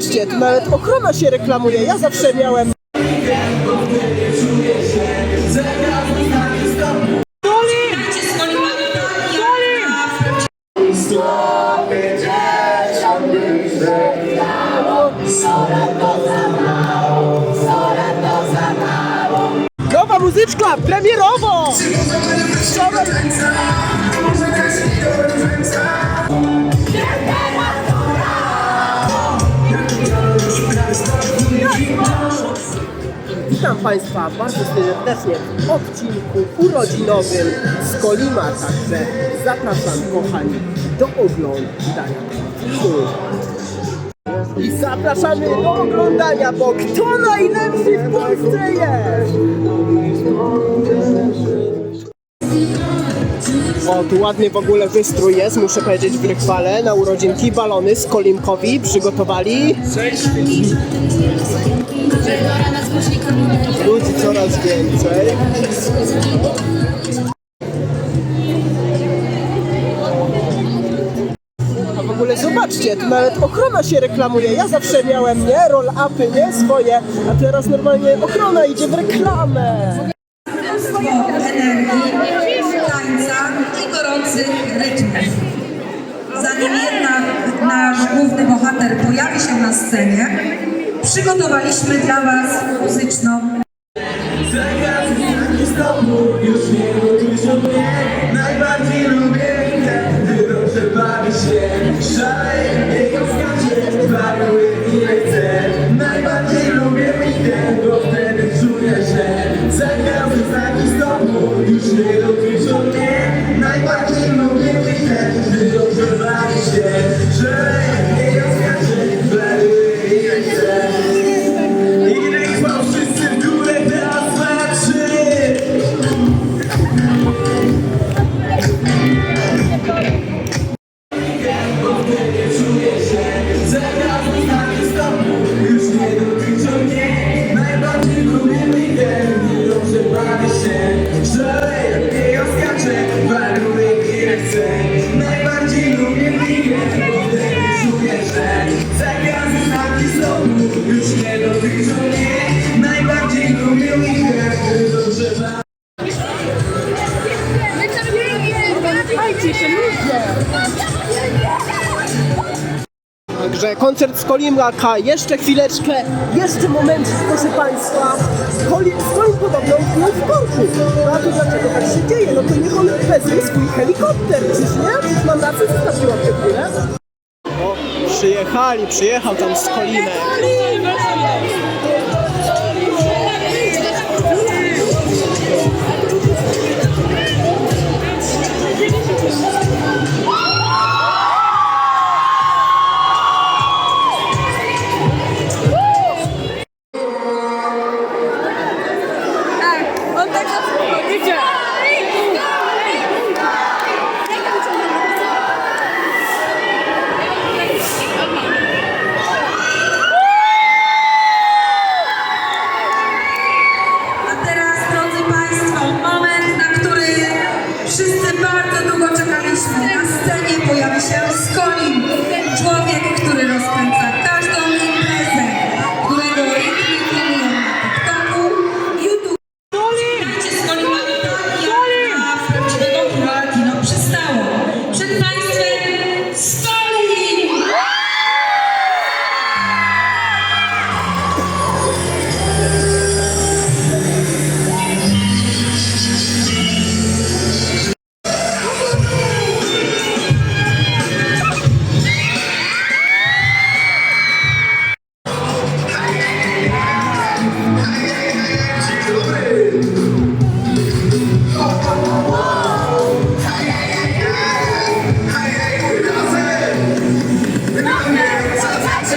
zobaczcie, nawet ochrona się reklamuje. Ja zawsze miałem. Nowa muzyczka, premierowo! Wczoraj... Witam Państwa bardzo serdecznie w odcinku urodzinowym z Kolima, także zapraszam kochani do oglądania. I zapraszamy do oglądania, bo kto najlepszy w Polsce jest? O, tu ładny w ogóle wystrój jest, muszę powiedzieć w Rychwale. Na urodzinki balony z Kolimkowi przygotowali. Ludzi coraz więcej. Ogóle zobaczcie, tu nawet ochrona się reklamuje. Ja zawsze miałem, nie? Roll-upy, nie? Swoje, a teraz normalnie ochrona idzie w reklamę. Rytmów. Zanim jednak nasz główny bohater pojawi się na scenie, przygotowaliśmy dla Was muzyczną Najbardziej lubię wtedy dobrze bawi się Szaleję, Koncert z Kolimaka, jeszcze chwileczkę, jeszcze momencik, proszę Państwa. Kolim, Kolim podobno był w korku. No a to dlaczego tak się dzieje? No to niech on wezmie swój helikopter, czyż nie? Czyż mam rację, zostawiłam tę chwilę? O, przyjechali, przyjechał tam z Kolimek.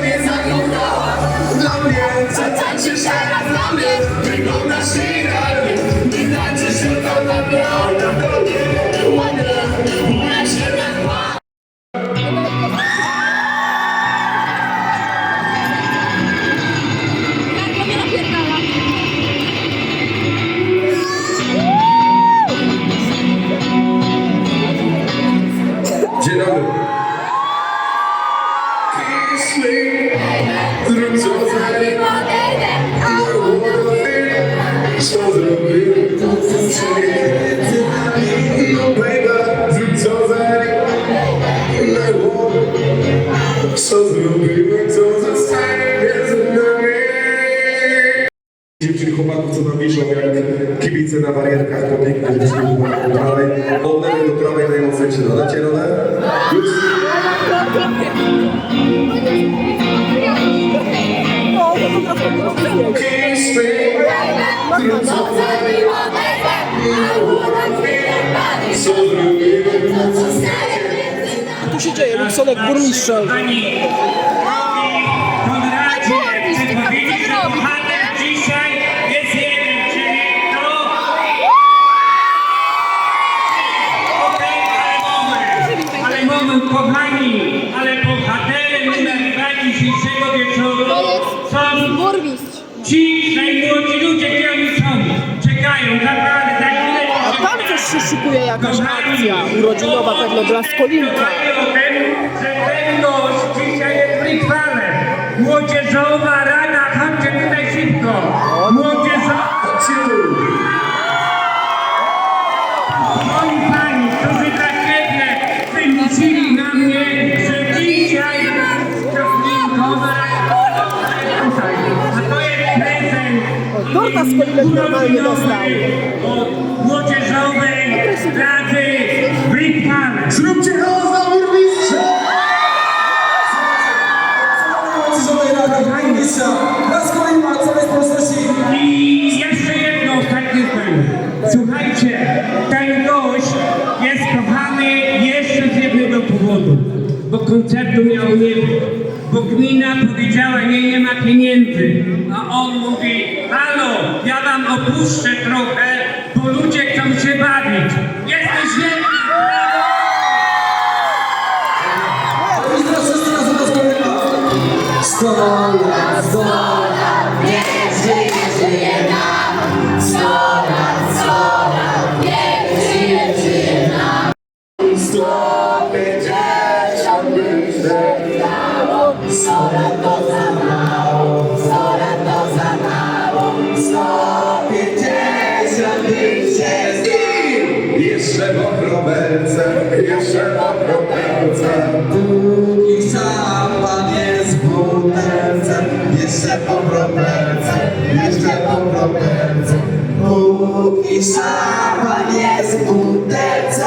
mnie zakochała Dla mnie Zatańczysz teraz dla mnie So we'll be ale moment, kochani, ale bohaterem nagrywania dzisiejszego wieczoru są Burmistrz. ci najmłodsi ludzie, którzy oni są. Czekają, naprawdę, za chwilę... Też się szykuje jakaś akcja urodzinowa pewno dla Skolinka. Młodzieżowa rada, chodźcie tutaj szybko. Młodzieżowa... Moi pani, którzy tak pięknie wymusili na mnie, torta z Kolinek normalnie dostał. Od młodzieżowej rady. Zróbcie hałas dla burmistrza! Młodzieżowej Rady Burmistrza! Raz kolejna, całej społeczności! I jeszcze jedno ostatnie zdanie. Słuchajcie, ten gość jest kochany jeszcze z jednego powodu. Bo koncertu miał nie. Bo gmina powiedziała, nie, nie ma pieniędzy. A on mówi, halo, opuszczę trochę, bo ludzie chcą się bawić. Jesteś wielki, brawo! Wszyscy razem do szkolenia! Sto lat, sto lat! Sto pięćdziesiąt być Sto lat to za mało, kropelce, jeszcze po kropelce Póki szampan jest w butelce Jeszcze po kropelce, jeszcze po kropelce Póki szampan jest w butelce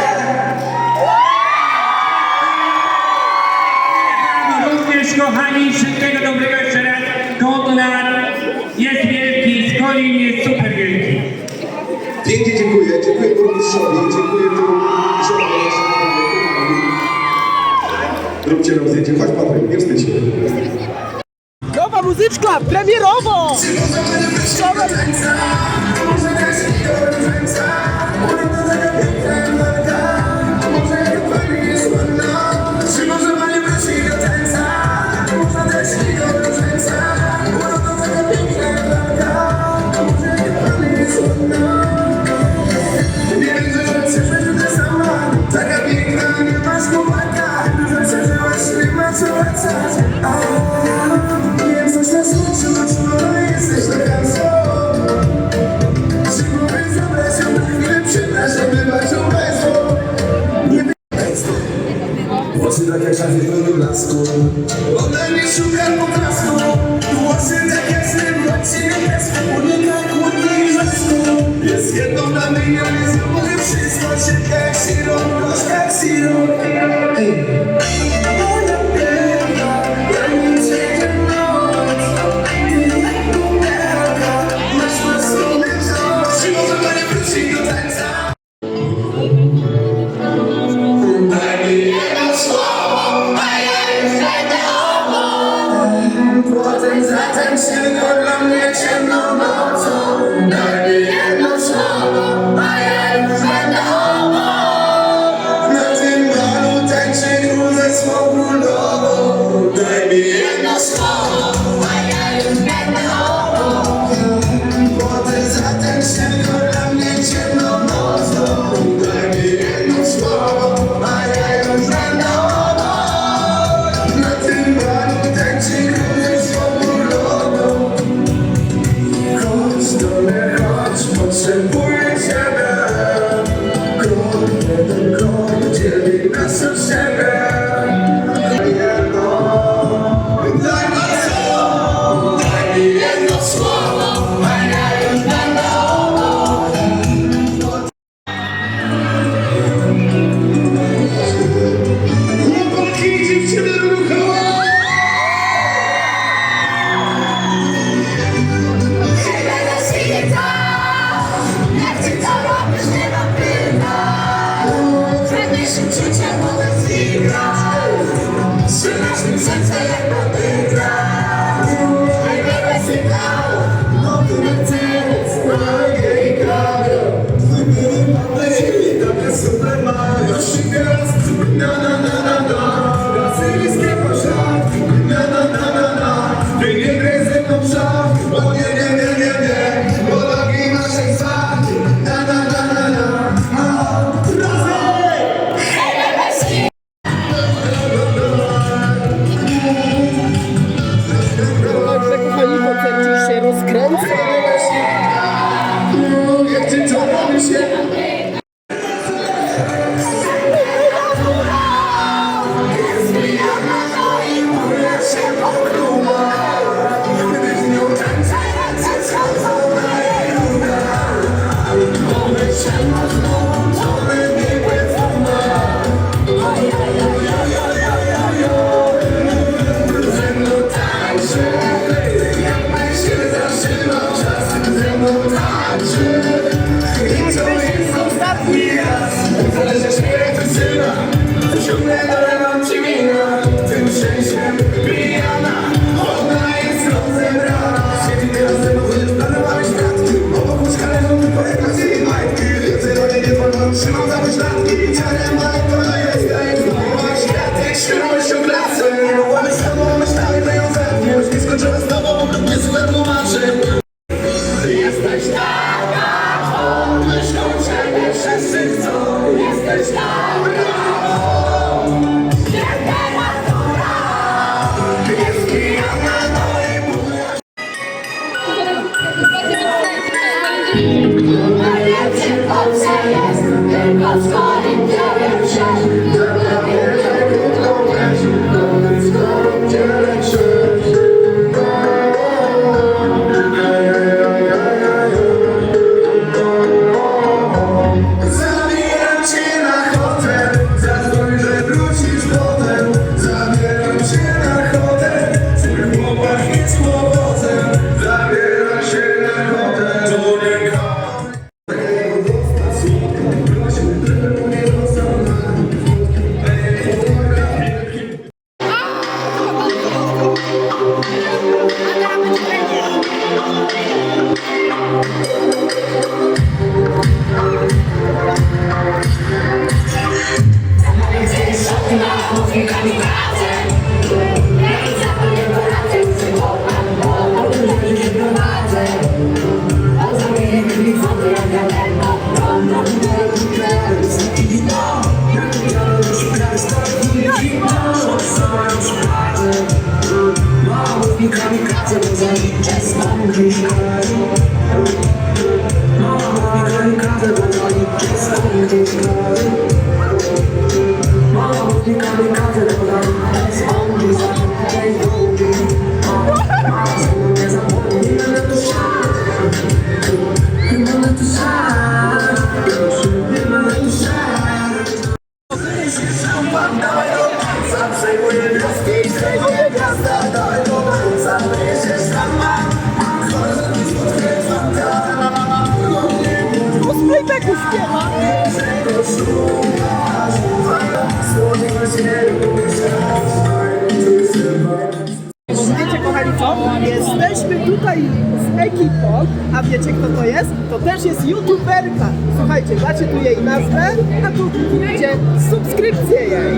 Również kochani, wszystkiego dobrego jeszcze raz. Konrad jest wielki, Skolin jest super wielki. Pięknie dziękuję, dziękuję burmistrzowi, dziękuję Róbcie nam zdjęcie, chodź Patryk, nie wstydź się. Nowa muzyczka, premierowo! Czy Włosy tak jak szafie pełnym blasku. Ona nie szuka poklasku Włosy tak choć się nie piasku Unika kłótni i wrzasku Jest jedną na milion, jest mogę wszystko. Szybka jak sirop, gorzka jak sirop wzywa Ciągle dolewam ci wina Tym szczęściem pijana. Ona jest rozebrana. Siedzi teraz ze mną, planowałeś bratki Obok łóżka leżą tylko emocje i majtki. Więcej niej nie wolno, trzymam za myślami. Stop! Stop! Stop! O Wiecie kochani? Jesteśmy tutaj z ekipą, a wiecie kto to jest? To też jest youtuberka. Słuchajcie, macie tu jej nazwę, a tu widzicie subskrypcję jej.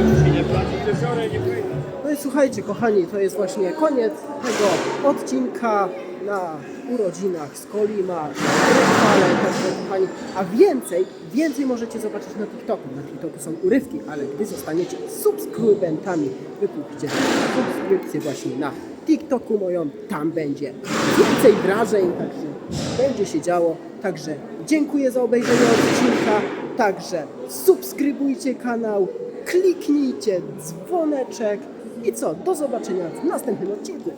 No i słuchajcie kochani, to jest właśnie koniec tego odcinka na urodzinach z Kolima, ale także kochani, a więcej, więcej możecie zobaczyć na TikToku. Na TikToku są urywki, ale gdy zostaniecie subskrybentami, wykupicie subskrypcję właśnie na TikToku moją, tam będzie więcej wrażeń, także będzie się działo. Także dziękuję za obejrzenie odcinka, także subskrybujcie kanał, kliknijcie dzwoneczek i co, do zobaczenia w następnym odcinku.